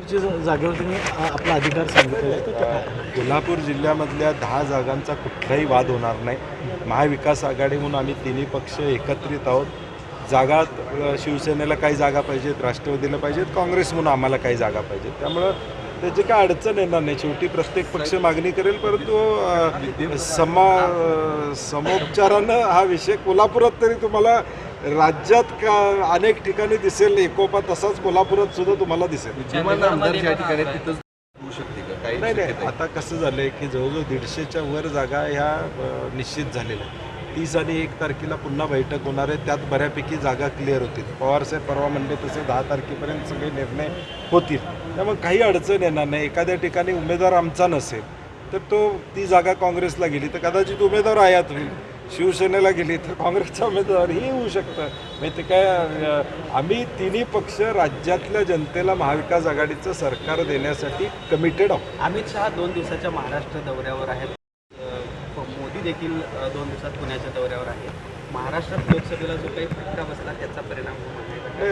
जागेवर तुम्ही आपला अधिकार सांगितलेला आहे कोल्हापूर जिल्ह्यामधल्या दहा जागांचा कुठलाही वाद होणार नाही. महाविकास आघाडी म्हणून आम्ही तिन्ही पक्ष एकत्रित आहोत. जागा शिवसेनेला काही जागा पाहिजेत राष्ट्रवादीला पाहिजेत काँग्रेस म्हणून आम्हाला काही जागा पाहिजेत. त्यामुळं त्याची काय अडचण येणार नाही. शेवटी प्रत्येक पक्ष मागणी करेल परंतु समा समोपचारानं हा विषय कोल्हापुरात तरी तुम्हाला राज्यात का अनेक ठिकाणी दिसेल एकोपा तसाच कोल्हापुरात सुद्धा तुम्हाला दिसेल. नाही नाही? आता कसं झालं आहे की जवळजवळ दीडशेच्या वर जागा ह्या निश्चित झालेल्या तीस आणि एक तारखेला पुन्हा बैठक होणार आहे. त्यात बऱ्यापैकी जागा क्लिअर होतील. पवारसाहेब परवा म्हणले तसे दहा तारखेपर्यंत सगळे निर्णय होतील. त्यामुळे काही अडचण येणार नाही. एखाद्या ठिकाणी उमेदवार आमचा नसेल तर तो ती जागा काँग्रेसला गेली तर कदाचित उमेदवार आयात होईल. शिवसेनेला गेली तर काँग्रेसचा उमेदवार ही होऊ शकतं. म्हणजे ते काय आम्ही तिन्ही पक्ष राज्यातल्या जनतेला महाविकास आघाडीचं सरकार देण्यासाठी कमिटेड आहोत. अमित शहा दोन दिवसाच्या महाराष्ट्र दौऱ्यावर आहेत. मोदी देखील दोन दिवसात पुण्याच्या दौऱ्यावर आहेत. महाराष्ट्रात लोकसभेला जो काही फटका बसला त्याचा परिणाम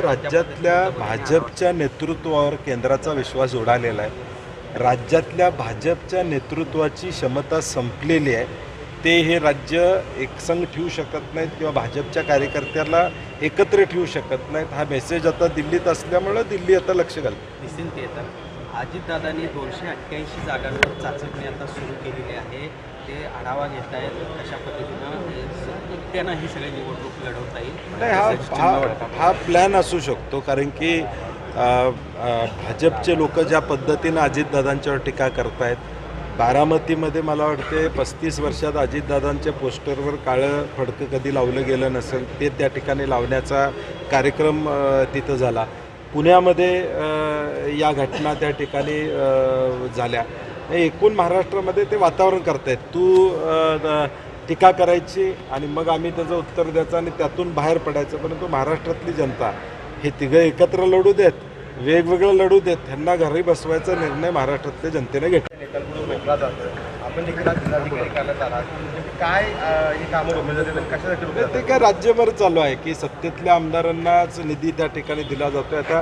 राज्यातल्या भाजपच्या नेतृत्वावर केंद्राचा विश्वास उडालेला आहे. राज्यातल्या भाजपच्या नेतृत्वाची क्षमता संपलेली आहे. ते हे राज्य एकसंघ ठेवू शकत नाहीत किंवा भाजपच्या कार्यकर्त्याला एकत्र ठेवू शकत नाहीत. हा मेसेज आता दिल्लीत असल्यामुळं दिल्ली आता लक्ष घालते दिसेल ते येतं अजितदादांनी दोनशे अठ्ठ्याऐंशी जागांवर चाचपणी आता सुरू केलेली आहे. ते आढावा घेत आहेत कशा पद्धतीनं एकट्यानं ही सगळी निवडणूक लढवता येईल. नाही हा हा हा प्लॅन असू शकतो कारण की भाजपचे लोक ज्या पद्धतीनं अजितदादांच्यावर टीका करतायत बारामतीमध्ये मला वाटते पस्तीस वर्षात अजितदादांच्या पोस्टरवर काळं फडकं कधी लावलं गेलं नसेल ते त्या ठिकाणी लावण्याचा कार्यक्रम तिथं झाला. पुण्यामध्ये या घटना त्या ठिकाणी झाल्या. एकूण महाराष्ट्रामध्ये ते वातावरण करतायत. तू टीका करायची आणि मग आम्ही त्याचं उत्तर द्यायचं आणि त्यातून बाहेर पडायचं परंतु महाराष्ट्रातली जनता हे तिघं एकत्र लढू देत. वेगवेगळं लढू देत त्यांना घरी बसवायचा निर्णय महाराष्ट्रातल्या जनतेने घेतला. जातो म्हणजे ही जाते रोखली ते काय राज्यभर चालू आहे की सत्तेतल्या आमदारांनाच निधी त्या ठिकाणी दिला जातोय. आता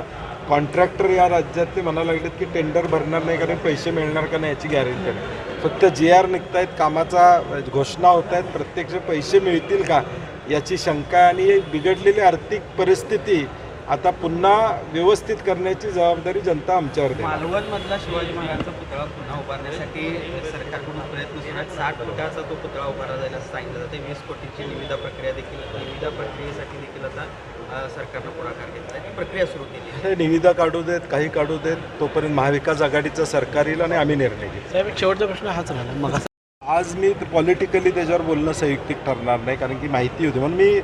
कॉन्ट्रॅक्टर या राज्यातले म्हणायला लागलेत की टेंडर भरणार नाही कारण पैसे मिळणार का नाही याची गॅरंटी नाही. फक्त जे आर निघतायत कामाचा घोषणा होत आहेत प्रत्यक्ष पैसे मिळतील का याची शंका आणि बिघडलेली आर्थिक परिस्थिती आता पुन्हा व्यवस्थित करण्याची जबाबदारी जनता आमच्यावर देईल मालवणमधला शिवाजी महाराजांचा पुतळा पुन्हा उभारण्यासाठी सरकारकडून प्रयत्न सुरू आहेत. साठ फुटाचा तो पुतळा उभारला जाईल असं सांगितलं जाते. वीस कोटीची निविदा प्रक्रिया देखील निविदा प्रक्रियेसाठी देखील आता सरकारनं पुढाकार घेतला आहे. ती प्रक्रिया सुरू केली आहे. निविदा काढू देत काही काढू देत तोपर्यंत महाविकास आघाडीचं सरकार येईल आणि आम्ही निर्णय घेऊ. साहेब शेवटचा प्रश्न हाच राहिला. मग आज मी पॉलिटिकली त्याच्यावर बोलणं संयुक्तिक ठरणार नाही कारण की माहिती होती. म्हणून मी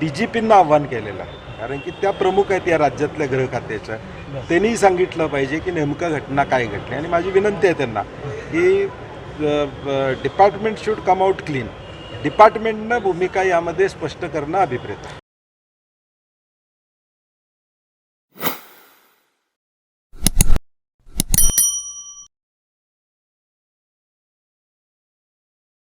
डी जी पींना आव्हान केलेलं आहे. कारण की त्या प्रमुख आहेत या राज्यातल्या गृह खात्याच्या. त्यांनी सांगितलं पाहिजे की नेमकं घटना काय घडली आणि माझी विनंती आहे त्यांना की department should come out clean डिपार्टमेंटनं भूमिका यामध्ये स्पष्ट करणं अभिप्रेत आहे.